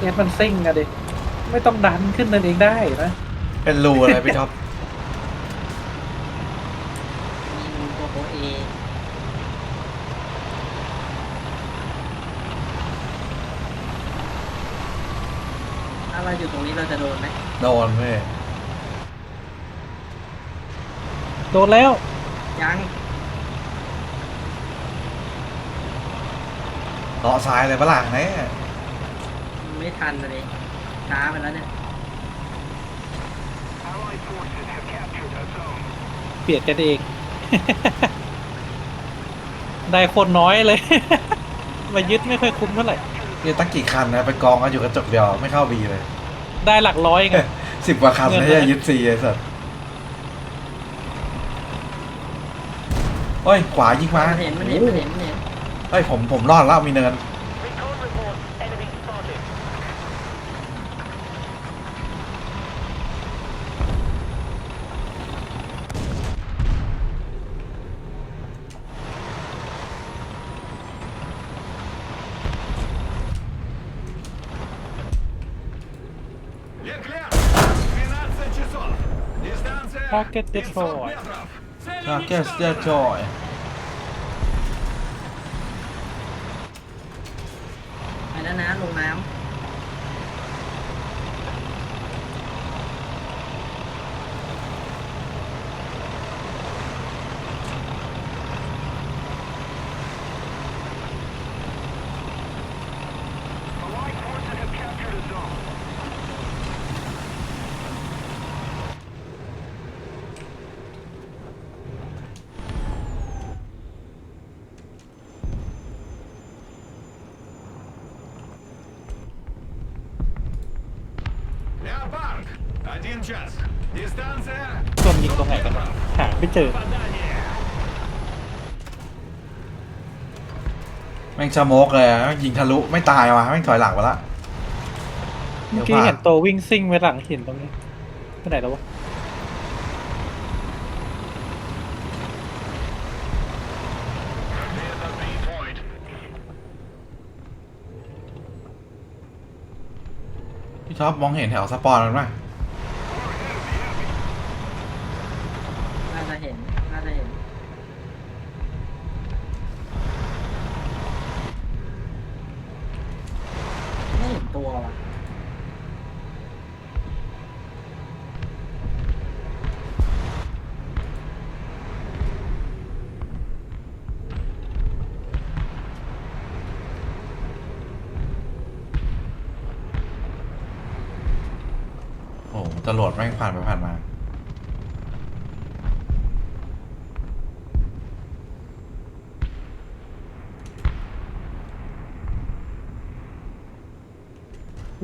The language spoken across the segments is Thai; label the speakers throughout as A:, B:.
A: เอสมันซิ่งอะดิ ไม่ต้องดันขึ้นนั่นเองได้นะ
B: เป็นรูอะไรพี่ท็อป
C: มีมูโกโกเอถ้าเราอยู่ตรงนี้เราจะโดนไหม
B: โดนเว้ย
A: โดนแล้ว
C: ยัง
B: เลาะซ้ายเลยปะล่ะเนี่ย
C: ไม่ทันเลยช้าไปแล้วเนี่ย
A: เปลี่ยนกันเอง ได้คนน้อยเลย มายึดไม่ค่อยคุ้มเท่าไหร่
B: นี่ตั้งกี่คันนะไปกองกันอยู่กระจกเดียวไม่เข้าบีเลย
A: ได้หลักร้อยไง
B: สิบกว่าคัน
A: เงิน
B: ไม่
A: เท่าไหร่
B: ใช่ยึดซีไอ้สัสเฮ้ยขวายิงมา
C: มันเห็นมันเห็นมันเห็นมันเห็น
B: เฮ้ยผมผมรอดแล้วมีเนิน
D: Recon report. Enemy spotted.
A: พาเก็ตเ Один
E: час. Дистанция...
A: ส่วนยิงตรงไหนกันวะหาไม่เจอ
E: Попадание!
B: แม่งชะโมกเลยอะแม่งยิงทะลุไม่ตายว่ะแม่งถอยหลังไปละ
A: เมื่อกี้เห็นตัววิ่งซิ่งไปหลังหินตรงนี้ไปไหนแล้ววะ
E: Near the B point.
B: พี่ท็อปมองเห็นแถวสปอร์มันไหม
C: เห็น น่าจะเห็น ไม่เห็นตัวว่ะ
B: โอ้โหตำรวจแม่งผ่านไปผ่านมา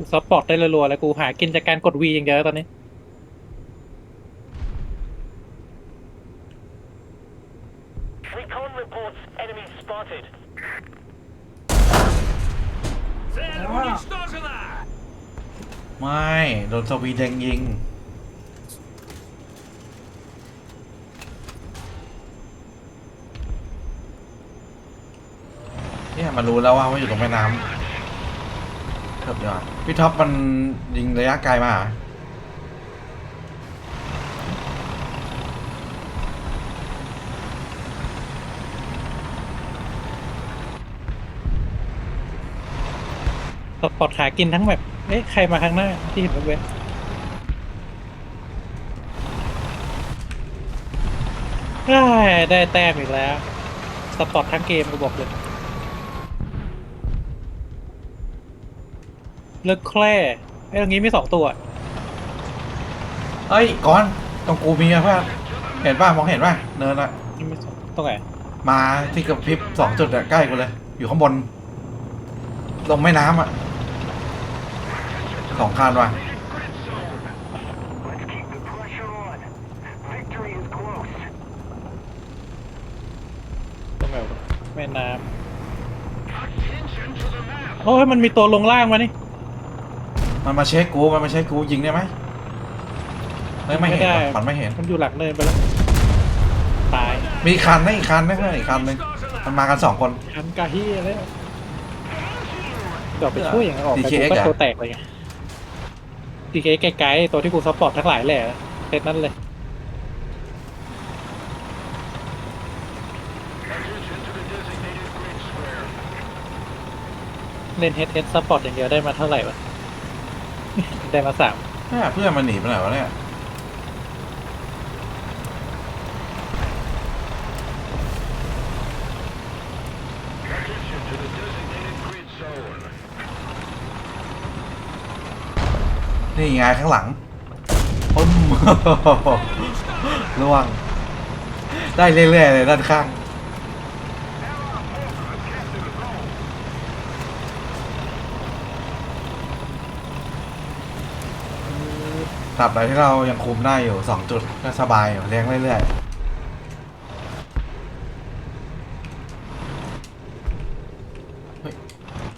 A: กูซัพพอร์ตได้รัวๆเลยกูหากินจากการกดวีอย่างเดียวแล้วตอนนี้
D: Recon reports. Enemy spotted.
E: Цель уничтожена!
B: ไม่ โดนสวีเดงยิง เนี่ยมันรู้แล้วว่าว่าอยู่ตรงแม่น้ำ เกือบยอดพี่ท็อปมันยิงระยะไกลมาเหรอ
A: ซัพพอร์ตหากินทั้งแบบ เอ๊ะ ใครมาข้างหน้า ที่เห็นเว็บๆได้ได้แต้มอีกแล้ว สปอร์ตทั้งเกมกูบอกเลย เลิกแคร่ไอ้ตรงนี้มีสองตัว
B: เฮ้ยก่อนตรงกูมีอะเพื่อนเห็นป่ะมองเห็นป่ะเนินอะ
A: นี่มีสองตรงไหน
B: มาที่กับพริบสองจุดอะใกล้กูเลย อยู่ข้างบนลงแม่น้ำอะสองคันว่ะ
E: Let's keep the pressure on. Victory is close.
A: ตรงไหนวะแม่น้
E: Attention to the map. ำ
A: โอ้ยมันมีตัวลงล่างมานี่
B: มันมาเช็คกูมันมาเช็คกูยิงได้ไหมเฮ้ยไม่เห็น
A: ไม่ได้
B: ว่ะมันไม่เห็น
A: มันอยู่หลังเนินไปแล้ว ตาย
B: มีอีกคันนะอีกคันนะเพื่อนอีกคันหนึงมันมากันสองคน
A: ทันกาฮีแล้วก็ไปช่วยอย่างนั้นออกไป
B: DKX
A: กูก็
B: อะ
A: ตัวแตกเลยไง DKX ไกลๆตัวที่กูซัพพอร์ตทั้งหลายแหละเซตนั้นเลย
E: Attention to the designated grid square.
A: เล่น HS ซัพพอร์ตอย่างเดียวได้มาเท่าไหร่วะ ได้มาสาม
B: แม่เพื่อนมันหนีไปไหนวะเนี่ย
E: Attention to the designated grid zone.
B: นี่ไงข้างหลังปึ้ม ล่วง ได้เรื่อยๆเลยด้านข้าง ตราบใดที่เรายังคุมได้อยู่สองจุดก็สบายอยู่เลี้ยงเรื่อยๆ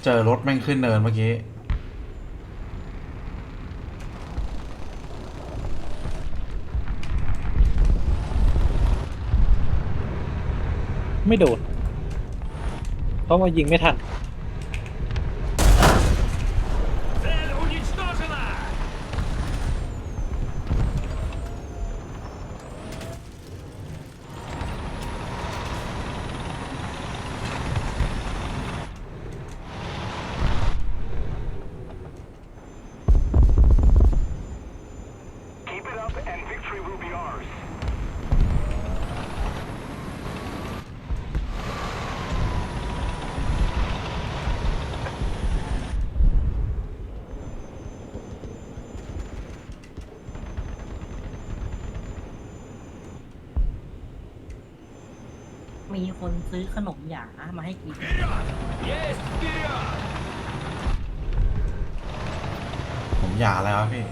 B: เจอรถแม่งขึ้นเนินเมื่อกี้
A: ไม่โดนเพราะว่ายิงไม่ทัน
E: Victory will be ours.
C: มีคนซื้อขนมหยามาให้กิน
E: Yes,
B: ผมหยาอะไวครับพี่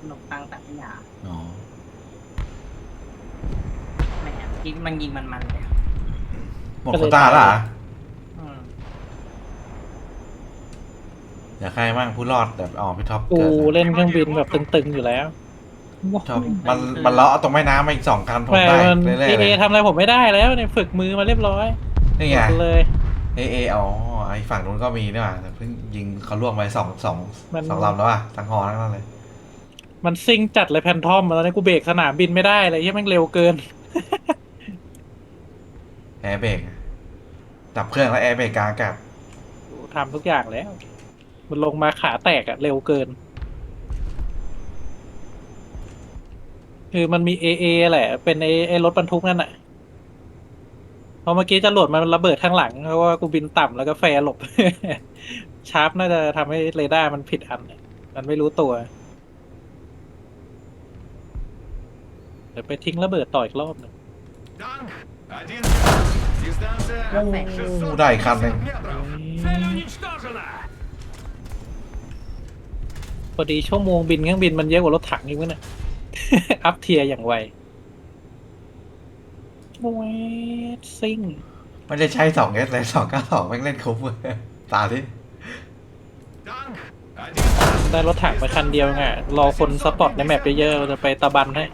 C: ขนมตังแตัดหยา
B: อ๋อ
C: แหมกินมันยิงมันมันๆเลย
B: หมดโควต้าแล้วเหรอ
C: อืม
B: เดี๋ยวใครบ้างผู้รอดแบบอ๋อพี่ท็อป
A: กู
B: เกิดนะ
A: เล่นเครื่องบินแบบตึงๆอยู่แล้ว
B: ท็อปมันมันเลาะตรงแม่น้ำมาอีกสองคันผม
A: แม่
B: ได้
A: มัน
B: เรื่อยๆ
A: เอ
B: เลย
A: ทำอะไรผมไม่ได้แล้วเนี่ยฝึกมือมาเรียบร้อย
B: นี่ไง
A: หมดเลย
B: เอเออ๋อไอฝั่งนู้นก็มีนี่หว่าแต่เพิ่งยิงเขาล่วงไปสองสอง
A: มัน
B: สองลำแล้วอะทั้งหอทั้งนั้นเลย
A: มันซิ่งจัดเลยแพนทอมมาแล้วเนี่ยกูเบรกสนามบินไม่ได้เลยยี่แม่งเร็วเกิน
B: แอร์เบรกดับเครื่องแล้วแอร์เบรกกลางกับ
A: ทำทุกอย่างแล้ว มันลงมาขาแตกอะเร็วเกิน คือมันมีเอเอแหละ เป็นเอ้ไอรถบรรทุกนั่นอะพอเมื่อกี้จรวดมันระเบิดข้างหลัง เพราะว่ากูบินต่ำแล้วก็แฟร์หลบ ชาร์ปน่าจะทำให้เรดาร์มันผิดอัน มันไม่รู้ตัวเดี๋ยวไปทิ้งระเบิดต่ออีกรอบหนึ่ง
B: โอ้ได้อีกคันหนึ่ง
A: พอดีชั่วโมงบินเครื่องบินมันเยอะกว่ารถถังอีกมั้งน่ะ อัพเทียอย่างไวโว้ซิ่ง
B: มันจะใช้สองเอสเลยสองก้าสองแม่งเล่นครบเลยตาดิ
A: ได้รถถังมาคันเดียวไงรอคนสปอร์ตในแมปเยอะๆจะไปตะบันให้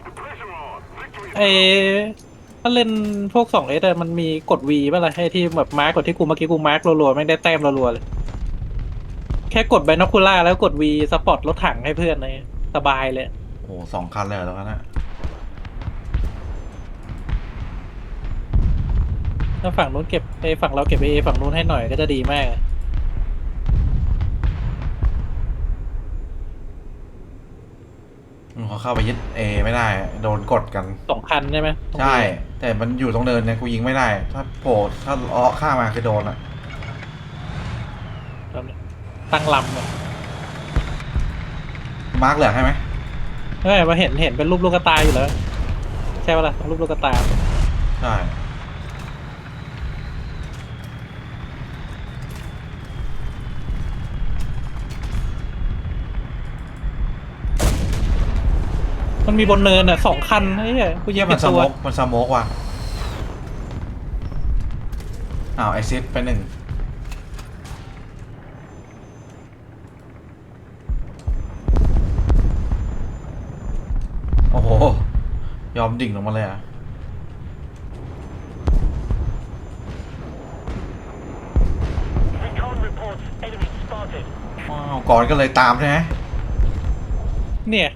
A: เอ๊ ถ้าเล่นพวกสองเอสมันมีกด V ป่ะล่ะให้ที่แบบมาร์กกดที่กูเมื่อกี้กูมาร์กรัวๆไม่งได้แต้มรัวๆเลย แค่กดไบนอคูล่าแล้วกด V สปอร์ตรถถังให้เพื่อนเลยสบายเลย
B: โอ้สองคันเลยเหรอตรงนั้นอะ
A: ถ้าฝั่งนู้นเก็บไอฝั่งเราเก็บเอฝั่งนู้นให้หน่อยก็จะดีมาก
B: อืมเขาเข้าไปยึดเอไม่ได้ โดนกดกัน
A: สองคันใช่ไหมตรง
B: ใช่
A: นี้
B: แต่มันอยู่ตรงเนินเนี่ยกูยิงไม่ได้ ถ้าโผล่ถ้าเลาะข้ามมาคือโดนอะ
A: ตรงนี้ตั้งลำอะ
B: มาร์กเหลืองให้ไหม
A: เฮ้ยมาเห็นเห็นเป็นรูปลูกกระตายอยู่แล้ว ใช่ป่ะล่ะรูปลูกกระตาย
B: ใช่
A: มันมีบนเนินอะสองคันไอ้เหี้ยกูยิ
B: เยี่ย
A: ง
B: มั
A: ผิ
B: น
A: ด
B: ส
A: ตัว
B: โมกมันสโมกว่ะอ้าวไอซิดไปหนึ่งโอ้โห ยอมดิ่งลงมาเลยอะ
D: Recon reports enemy spotted.
B: ว้าวก่อนก็เลยตามใช่ไหม
A: เนี่ย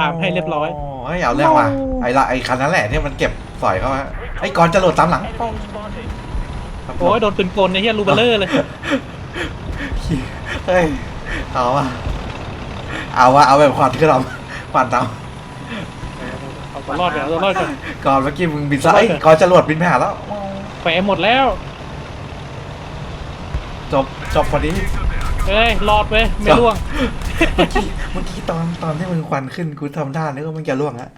A: ตามให้เรียบร้อย
B: เฮ้ยเอาเรื่องว่ะไอ้ละไอ้คันนั้นแหละที่มันเก็บสอยเข้ามาไอ้ก่อนจะโหลดตามหลัง
D: Enemy spotted.
A: โอ้ยโดนปืนกลในเฮียรูเบลเลอร์เลย
B: เฮ้ยเอาว่ะเอาว่ะเอาแบบควันขึ้นเราควันตาม
A: เอาตัวรอดก่อนเอาตัวรอดก่อน
B: ก่อนเมื่อกี้มึงบินซะไอ้ยก่อนจะโหลดบินไปหาแล้ว
A: แฝงหมดแล้ว
B: จบจบพอดี
A: เอ้ยรอดเว้ยไม่ร่วง
B: เมื่อกี้เมื่อกี้ตอนตอนที่มันควันขึ้นกูทำท่าแล้วก็มันจะล่วงอะ